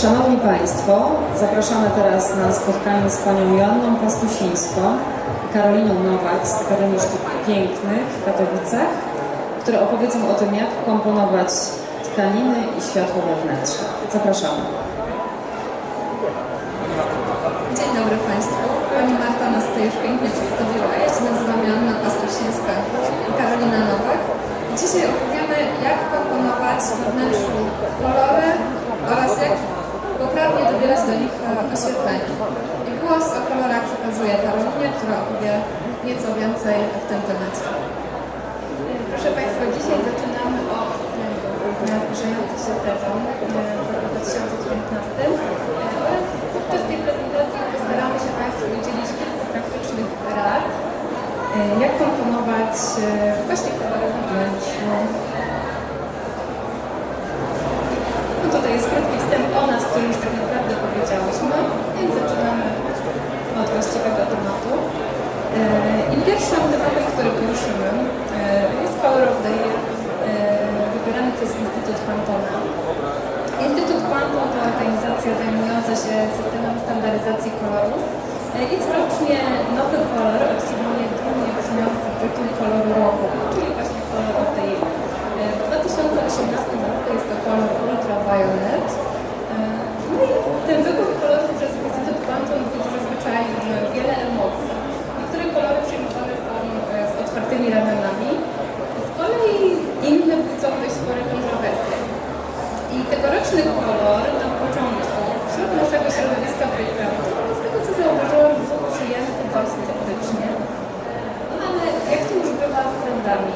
Szanowni Państwo, zapraszamy teraz na spotkanie z Panią Joanną Pastusińską, Karoliną Nowak z Akademii Sztuk Pięknych w Katowicach, które opowiedzą o tym, jak komponować tkaniny i światło wewnętrzne. Zapraszamy. Dzień dobry Państwu. Pani Marta nas tutaj już pięknie przedstawiła. Ja się nazywam Joanna Pastusińska i Karolina Nowak. Dzisiaj opowiemy, jak komponować we wnętrzu kolory dobierać do nich e, oświetlenie. I głos o kolorach przekazuje Karolinie, która opowie nieco więcej w tym temacie. Proszę Państwa, dzisiaj zaczynamy od na zbliżający się sezon w roku 2019 e, oraz podczas tej prezentacji postaramy się Państwu udzielić kilku praktycznych rad, e, jak komponować e, właśnie kolory wnętrzu. No tutaj jest krótki wstęp o nas, który już tak naprawdę powiedziałyśmy, więc zaczynamy od właściwego tematu. E, I pierwszym tematem, który poruszymy, e, jest Color of the Year, e, wybierany przez Instytut Pantona. Instytut Panton to organizacja zajmująca się systemem standaryzacji kolorów e, i corocznie nowy kolor otrzymuje dumnie brzmiący tytuł koloru roku, czyli właśnie Color of the Year. E, W 2018 roku jest to kolor Ultraviolet. E, No i ten wybór kolorów przez Instytut Pantone budzi zazwyczaj e, wiele emocji. Niektóre kolory przyjmowane są e, z otwartymi ramionami, z kolei inne budzą dość spore kontrowersje. I tegoroczny kolor na początku wśród naszego środowiska projektantów, z tego co zauważyłam, był przyjęty dość sceptycznie. No ale jak to już bywa z trendami?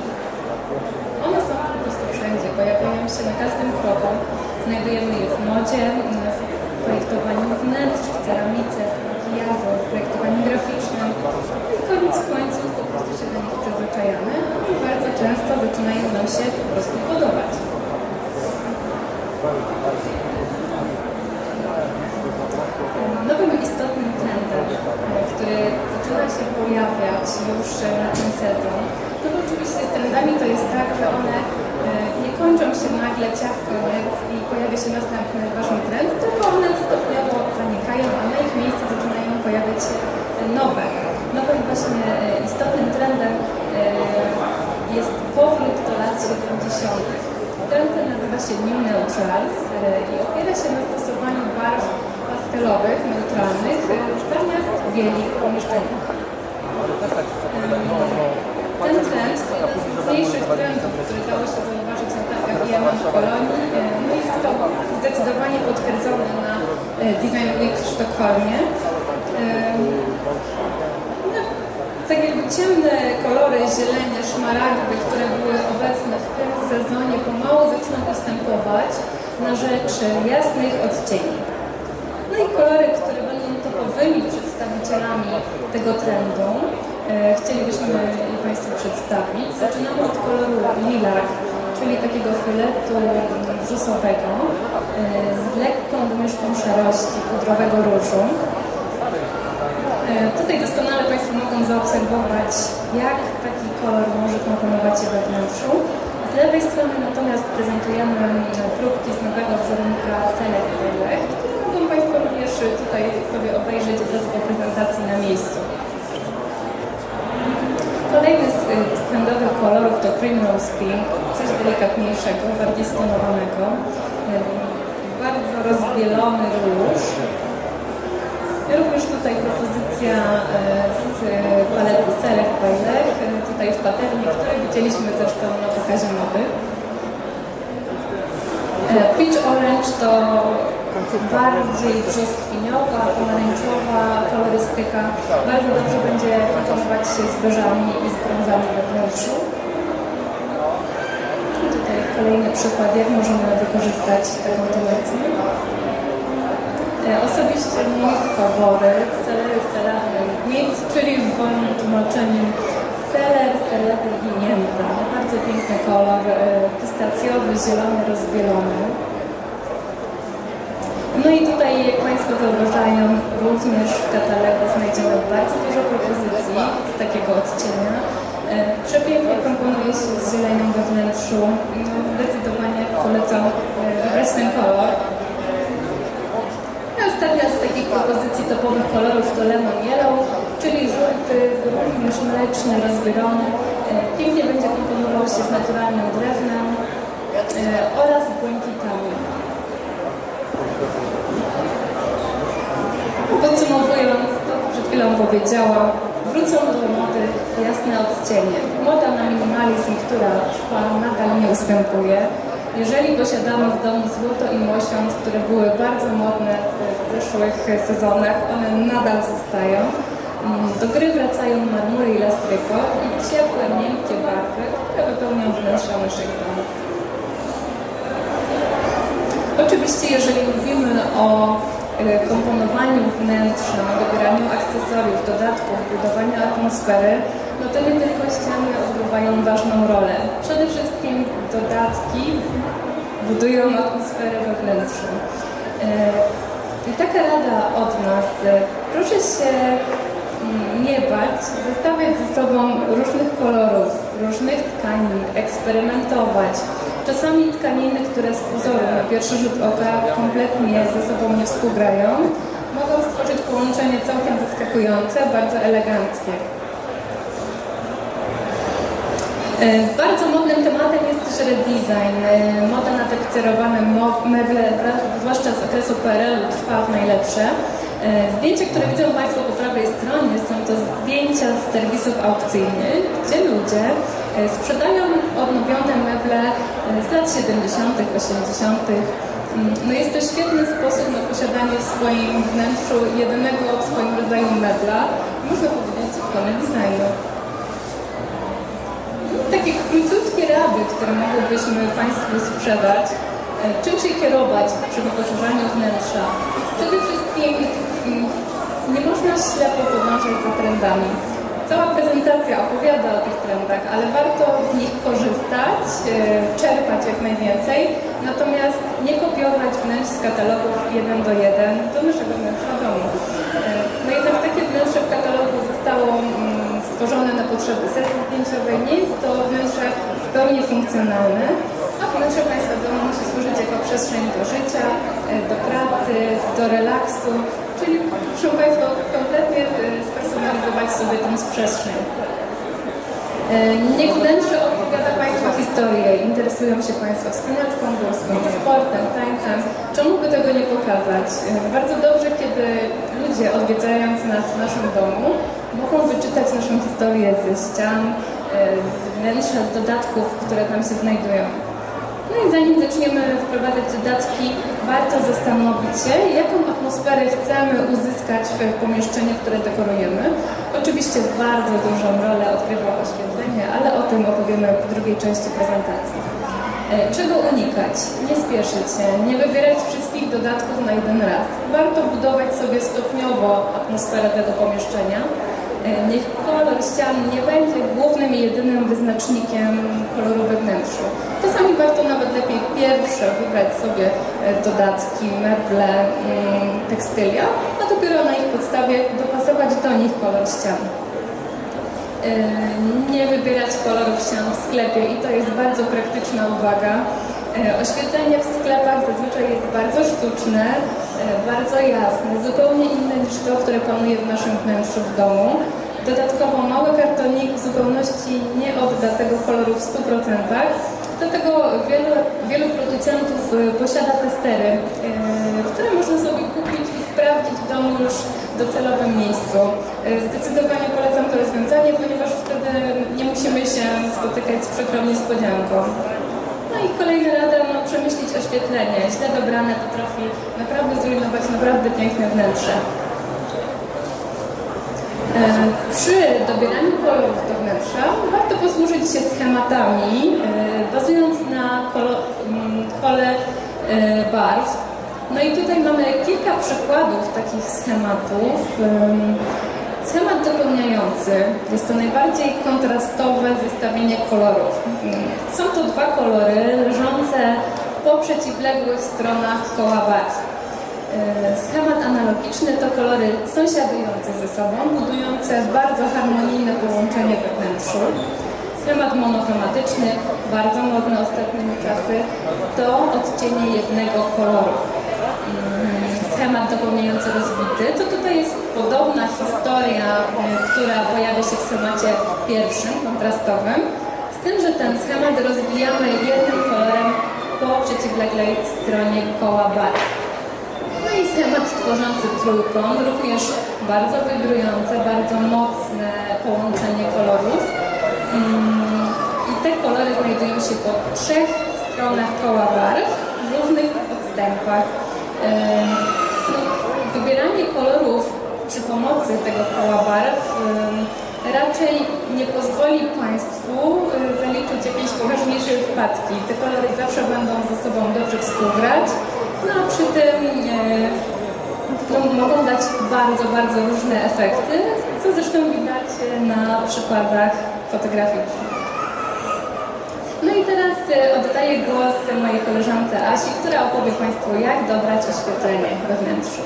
One są po prostu wszędzie, pojawiają się na każdym kroku. Znajdujemy je w modzie, w projektowaniu wnętrz, w ceramice, w makijażu, w projektowaniu graficznym. I koniec końców po prostu się do nich przyzwyczajamy i bardzo często zaczynają nam się po prostu podobać. Nowym istotnym trendem, e, który zaczyna się pojawiać już e, na ten sezon, to bo oczywiście z trendami to jest tak, że one e, nie kończą się nagle ciach koniec i się następny ważny trend, tylko one stopniowo zanikają, a na ich miejsce zaczynają pojawiać się e, nowe. Nowym właśnie e, istotnym trendem e, jest powrót do lat 70. Trend ten nazywa się New Neutrals e, i opiera się na stosowaniu barw pastelowych, neutralnych e, zamiast bieli w pomieszczeniach. Ten trend to jeden z mocniejszych trendów, który dało się zauważyć na targach IMA w Kolonii. e, No i został zdecydowanie potwierdzony na e, Design Week w Sztokholmie. E, no, tak jakby ciemne kolory, zielenie, szmaragdy, które były obecne w tym sezonie, pomału zaczną postępować na rzecz jasnych odcieni. No i kolory, które będą topowymi przedstawicielami tego trendu, chcielibyśmy je Państwu przedstawić. Zaczynamy od koloru lilac, czyli takiego filetu brzusowego e, z lekką domieszką szarości, pudrowego różu. E, Tutaj doskonale Państwo mogą zaobserwować, jak taki kolor może komponować się we wnętrzu. Z lewej strony natomiast prezentujemy próbki z nowego wzornika Select które mogą Państwo również tutaj sobie obejrzeć w prezentacji na miejscu. Kolejny z y, trendowych kolorów to Primrose Pink, coś delikatniejszego, bardziej stonowanego. Y, Bardzo rozbielony róż. Również tutaj propozycja e, z palety Select by Lech, tutaj w paternie, które widzieliśmy zresztą na pokazie mody. Peach Orange to bardziej brzoskwiniowa, pomarańczowa kolorystyka. Bardzo dobrze będzie komponować się z beżami i z brązami we wnętrzu. I tutaj kolejny przykład, jak możemy wykorzystać taką tendencję. Osobiście mój faworyt, celery selady nic, czyli w wolnym tłumaczeniu seler, seledy i mięta. Bardzo piękny kolor, e, pistacjowy, zielony, rozbielony. No i tutaj, jak Państwo zauważają, również w katalogu znajdziemy bardzo dużo propozycji z takiego odcienia. E, Przepięknie komponuje się z zielenią we wnętrzu. No, zdecydowanie polecam e, wybrać ten kolor. topowych kolorów to lemon yellow, czyli żółty, również mleczny, rozbielony. E, Pięknie będzie komponował się z naturalnym drewnem oraz błękitami. Podsumowując to, co przed chwilą powiedziałam, wrócą do mody jasne odcienie. Moda na minimalizm, która trwa, nadal nie ustępuje. Jeżeli posiadamy w domu złoto i mosiąc, które były bardzo modne w zeszłych sezonach, one nadal zostają. Mm, Do gry wracają marmury i lastryko i ciepłe, miękkie barwy, które wypełnią wnętrza naszych domów. Oczywiście, jeżeli mówimy o e, komponowaniu wnętrza, dobieraniu akcesoriów, dodatków, budowaniu atmosfery, no to nie tylko ściany odgrywają ważną rolę. Przede wszystkim dodatki budują atmosferę we wnętrzu. E, I taka rada od nas, e, proszę się mm, nie bać, zestawiać ze sobą różnych kolorów, różnych tkanin, eksperymentować. Czasami tkaniny, które z pozoru na pierwszy rzut oka kompletnie ze sobą nie współgrają, mogą stworzyć połączenie całkiem zaskakujące, bardzo eleganckie. E, Bardzo modnym tematem jest też redesign. E, Moda na tekcerowane meble, zwłaszcza z okresu PRL-u, trwa w najlepsze. E, Zdjęcia, które widzą Państwo po prawej stronie, są to zdjęcia z serwisów aukcyjnych, gdzie ludzie sprzedają odnowione meble z lat 70., 80. Mm, No jest to świetny sposób na posiadanie w swoim wnętrzu jedynego w swoim rodzaju mebla, można powiedzieć, ikony designu. Takie króciutkie rady, które mogłybyśmy Państwu sprzedać, e, czym się kierować przy wyposażaniu wnętrza. Przede wszystkim mm, nie można ślepo podążać za trendami. Cała prezentacja opowiada o tych trendach, ale warto z nich korzystać, e, czerpać jak najwięcej, natomiast nie kopiować wnętrz z katalogów jeden do jeden do naszego wnętrza domu. E, No jednak takie wnętrze w katalogu zostało mm, stworzone na potrzeby sesji zdjęciowej. Nie jest to wnętrze w pełni funkcjonalne, a wnętrze Państwa domu musi służyć jako przestrzeń do życia, e, do pracy, do relaksu, czyli proszę Państwa kompletnie e, spersonalizować sobie tę przestrzeń. E, Niech wnętrze opowiada Państwu historię, interesują się Państwo wspinaczką górską, sportem, tańcem. Czemu by tego nie pokazać? E, Bardzo dobrze, kiedy ludzie odwiedzając nas w naszym domu mogą wyczytać naszą historię ze ścian, z wnętrza, z dodatków, które tam się znajdują. No i zanim zaczniemy wprowadzać dodatki, warto zastanowić się, jaką atmosferę chcemy uzyskać w pomieszczeniu, które dekorujemy. Oczywiście bardzo dużą rolę odgrywa oświetlenie, ale o tym opowiemy w drugiej części prezentacji. E, Czego unikać? Nie spieszyć się, nie wybierać wszystkich dodatków na jeden raz. Warto budować sobie stopniowo atmosferę tego pomieszczenia. E, Niech kolor ścian nie będzie głównym i jedynym wyznacznikiem koloru we. Czasami warto nawet lepiej pierwsze wybrać sobie e, dodatki, meble, mm, tekstylia, a dopiero na ich podstawie dopasować do nich kolor ścian. E, Nie wybierać kolorów ścian w sklepie i to jest bardzo praktyczna uwaga. Oświetlenie w sklepach zazwyczaj jest bardzo sztuczne, bardzo jasne, zupełnie inne niż to, które panuje w naszym wnętrzu w domu. Dodatkowo mały kartonik w zupełności nie odda tego koloru w 100%. Dlatego wielu, wielu producentów e, posiada testery, e, które można sobie kupić i sprawdzić w domu już w docelowym miejscu. E, Zdecydowanie polecam to rozwiązanie, ponieważ wtedy nie musimy się spotykać z przykrą niespodzianką. No i kolejna rada, no przemyśleć oświetlenie. Źle dobrane potrafi naprawdę zrujnować naprawdę piękne wnętrze. E, Przy dobieraniu kolorów do wnętrza warto posłużyć się schematami, e, bazując na kolo- m, kole e, barw. No i tutaj mamy kilka przykładów takich schematów. Em, Schemat dopełniający jest to najbardziej kontrastowe zestawienie kolorów. Mm, Są to dwa kolory leżące po przeciwległych stronach koła barw. E, Schemat analogiczny to kolory sąsiadujące ze sobą, budujące bardzo harmonijne połączenie we wnętrzu. Schemat monochromatyczny, bardzo modny ostatnimi czasy, to odcienie jednego koloru. Mm, schemat dopełniający rozbity, to tutaj jest podobna historia, e, która pojawia się w schemacie pierwszym, kontrastowym, z tym, że ten schemat rozbijamy jednym kolorem po przeciwległej stronie koła barw. No i schemat tworzący trójkąt, również bardzo wybrujące, bardzo mocne połączenie kolorów. Mm, I te kolory znajdują się po trzech stronach koła barw w różnych odstępach. No, wybieranie kolorów przy pomocy tego koła barw raczej nie pozwoli Państwu zaliczyć jakiejś poważniejszej wpadki. Te kolory zawsze będą ze sobą dobrze współgrać, no a przy tym e, mogą dać bardzo, bardzo różne efekty, co zresztą widać na przykładach fotograficznych. No i teraz e, oddaję głos mojej koleżance Asi, która opowie Państwu, jak dobrać oświetlenie we wnętrzu.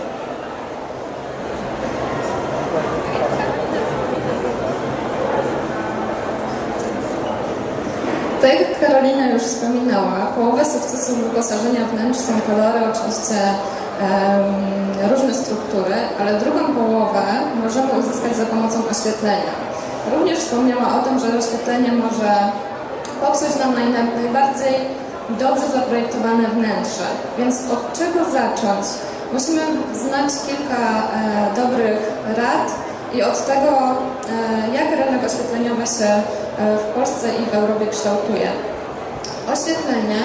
Tak jak Karolina już wspominała, połowę sukcesu wyposażenia wnętrz są kolory, oczywiście em, różne struktury, ale drugą połowę możemy uzyskać za pomocą oświetlenia. Również wspomniała o tym, że oświetlenie może popsuć nam naj, najbardziej dobrze zaprojektowane wnętrze. Więc od czego zacząć? Musimy znać kilka e, dobrych rad i od tego, e, jak rynek oświetleniowy się e, w Polsce i w Europie kształtuje. Oświetlenie,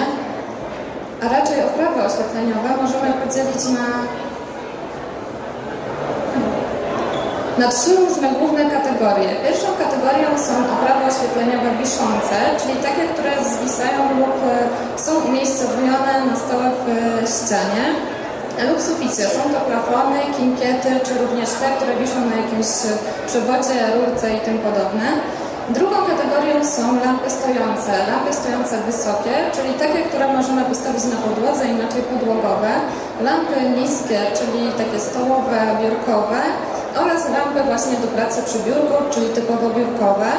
a raczej oprawy oświetleniowe możemy podzielić na, na trzy różne główne kategorie. Pierwszą kategorią są oprawy oświetleniowe wiszące, czyli takie, które zwisają lub e, są umiejscowione na stole w e, ścianie lub suficie. Są to plafony, kinkiety, czy również te, które wiszą na jakimś przewodzie, rurce i tym podobne. Drugą kategorią są lampy stojące. Lampy stojące wysokie, czyli takie, które możemy postawić na podłodze, inaczej podłogowe. Lampy niskie, czyli takie stołowe, biurkowe oraz lampy właśnie do pracy przy biurku, czyli typowo biurkowe.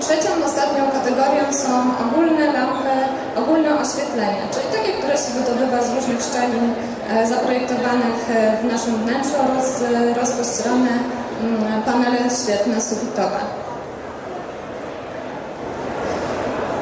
Trzecią, ostatnią kategorią są ogólne lampy, ogólne oświetlenie, czyli takie, które się wydobywa z różnych szczelin e, zaprojektowanych e, w naszym wnętrzu oraz e, rozpościerane mm, panele świetne sufitowe.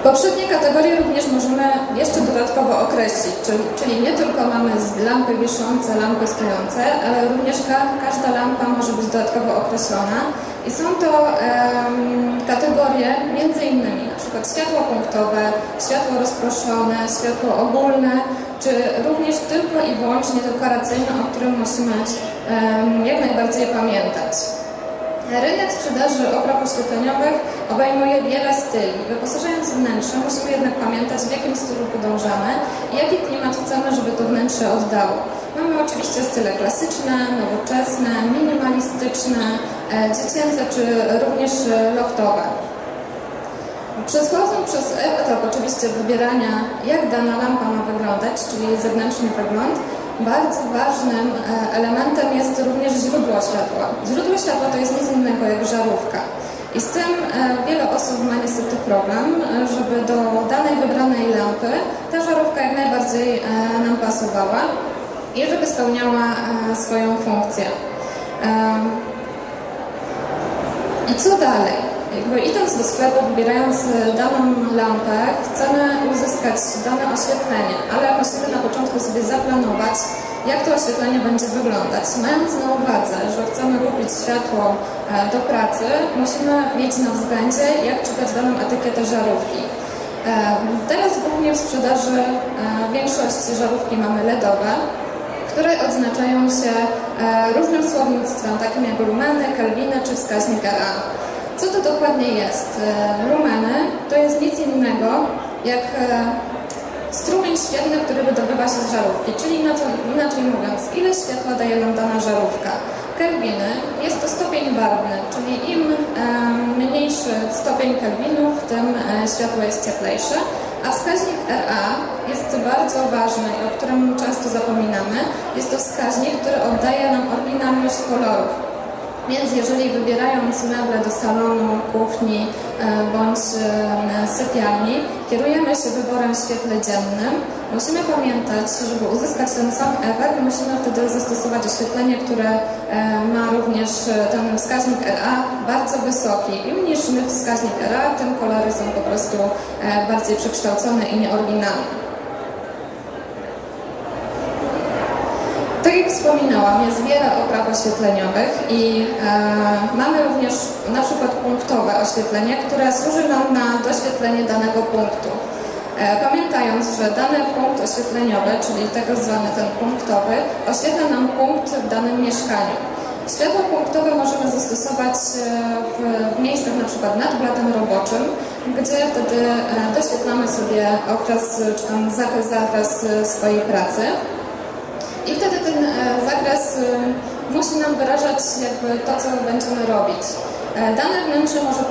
Poprzednie kategorie również możemy jeszcze dodatkowo określić, czyli, czyli nie tylko mamy lampy wiszące, lampy stojące, ale również ka każda lampa może być dodatkowo określona i są to em, kategorie między innymi na przykład światło punktowe, światło rozproszone, światło ogólne, czy również tylko i wyłącznie dekoracyjne, o którym musimy em, jak najbardziej pamiętać. Rynek sprzedaży opraw oświetleniowych obejmuje wiele styli. Wyposażając wnętrze musimy jednak pamiętać, w jakim stylu podążamy i jaki klimat chcemy, żeby to wnętrze oddało. Mamy oczywiście style klasyczne, nowoczesne, minimalistyczne, e, dziecięce czy również loftowe. Przechodząc przez etap oczywiście wybierania, jak dana lampa ma wyglądać, czyli zewnętrzny wygląd, bardzo ważnym e, elementem jest również źródło światła. Źródło światła to jest nic innego jak żarówka. I z tym e, wiele osób ma niestety problem, e, żeby do danej wybranej lampy ta żarówka jak najbardziej nam pasowała i żeby spełniała swoją funkcję. I co dalej? Jakby idąc do sklepu, wybierając e, daną lampę, chcemy uzyskać dane oświetlenie, ale musimy na początku sobie zaplanować, jak to oświetlenie będzie wyglądać. Mając na uwadze, że chcemy kupić światło e, do pracy, musimy mieć na względzie, jak czytać daną etykietę żarówki. E, Teraz głównie w sprzedaży większość żarówki mamy LEDowe, które odznaczają się różnym słownictwem, takim jak lumeny, kelwiny czy wskaźnik RA. Co to dokładnie jest? E, Lumeny to jest nic innego jak e, strumień świetlny, który wydobywa się z żarówki, czyli inaczej, inaczej mówiąc, ile światła daje nam dana żarówka. Kelwiny jest to stopień barwny, czyli im e, mniejszy stopień kelwinów, tym światło jest cieplejsze, a wskaźnik RA jest bardzo ważny o którym często zapominamy. Jest to wskaźnik, który oddaje nam oryginalność kolorów. Więc jeżeli wybierając meble do salonu, kuchni e, bądź e, sypialni, kierujemy się wyborem w świetle dziennym, musimy pamiętać, żeby uzyskać ten sam efekt, musimy wtedy zastosować oświetlenie, które e, ma również ten wskaźnik RA bardzo wysoki. Im niższy wskaźnik RA, tym kolory są po prostu bardziej przekształcone i nieoryginalne. Tak jak wspominałam, jest wiele opraw oświetleniowych i e, mamy również na przykład punktowe oświetlenie, które służy nam na doświetlenie danego punktu. E, pamiętając, że dany punkt oświetleniowy, czyli tak zwany ten punktowy, oświetla nam punkt w danym mieszkaniu. Światło punktowe możemy zastosować e, w, miejscach na przykład nad blatem roboczym, gdzie wtedy e, doświetlamy sobie okres czy tam zakres, zakres e, swojej pracy. I wtedy ten e, zakres e, musi nam wyrażać jakby to, co będziemy robić. E, Dane wnętrze może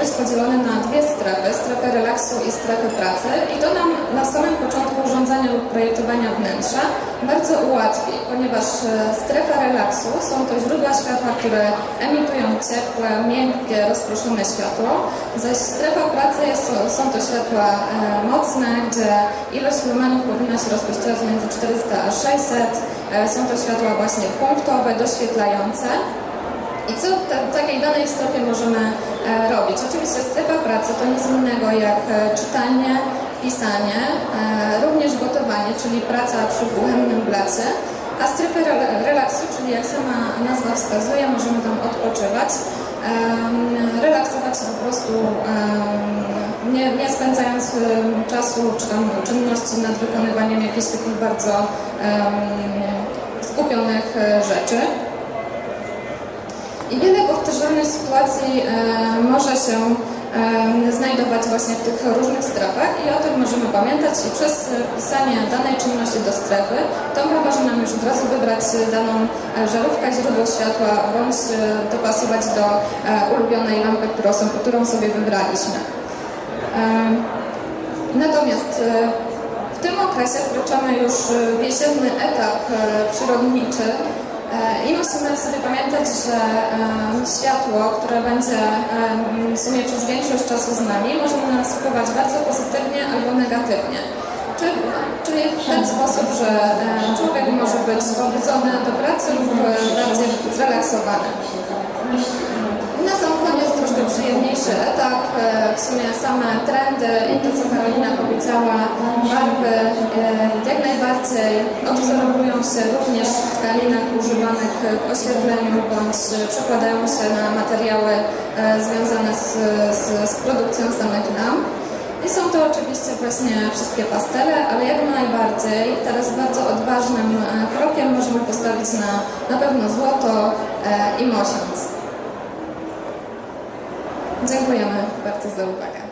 być podzielone na dwie strefy, strefę relaksu i strefę pracy i to nam na samym początku urządzania lub projektowania wnętrza bardzo ułatwi, ponieważ e, strefa relaksu są to źródła światła, które emitują ciepłe, miękkie, rozproszone światło, zaś strefa pracy jest, są to światła e, mocne, gdzie ilość lumenów powinna się rozpościerać między 400 a 600. E, Są to światła właśnie punktowe, doświetlające. I co ta- takiej danej strefie możemy e, robić? Oczywiście strefa pracy to nic innego jak e, czytanie, pisanie, e, również gotowanie, czyli praca przy kuchennym blacie, a strefę re- relaksu, czyli jak sama nazwa wskazuje, możemy tam odpoczywać, relaksować po prostu, nie, nie spędzając czasu czy tam czynności nad wykonywaniem jakichś takich bardzo skupionych rzeczy. I wiele powtarzalnych sytuacji e, może się e, znajdować właśnie w tych różnych strefach i o tym możemy pamiętać i przez wpisanie danej czynności do strefy to pomoże nam już od razu wybrać daną e, żarówkę, źródło światła bądź dopasować do ulubionej lampy, którą, so- którą sobie wybraliśmy. Natomiast w tym okresie wkraczamy już w jesienny etap przyrodniczy i musimy sobie pamiętać, że e, światło, które będzie e, w sumie przez większość czasu z nami, może na nas wpływać bardzo pozytywnie albo negatywnie. Czyli, w ten sposób, że e, człowiek może być pobudzony do pracy lub e, bardziej zrelaksowany. Na sam koniec troszkę przyjemniejszy etap, e, w sumie same trendy i to, co Karolina powiedziała, barwy e, jak najbardziej odwzorowują się również w tkaninach używanych w oświetleniu bądź przekładają się na materiały e, związane z, z, z produkcją samych lamp. I są to oczywiście właśnie wszystkie pastele, ale jak najbardziej teraz bardzo odważnym e, krokiem możemy postawić na na pewno złoto e, i mosiąc. Dziękujemy bardzo za uwagę.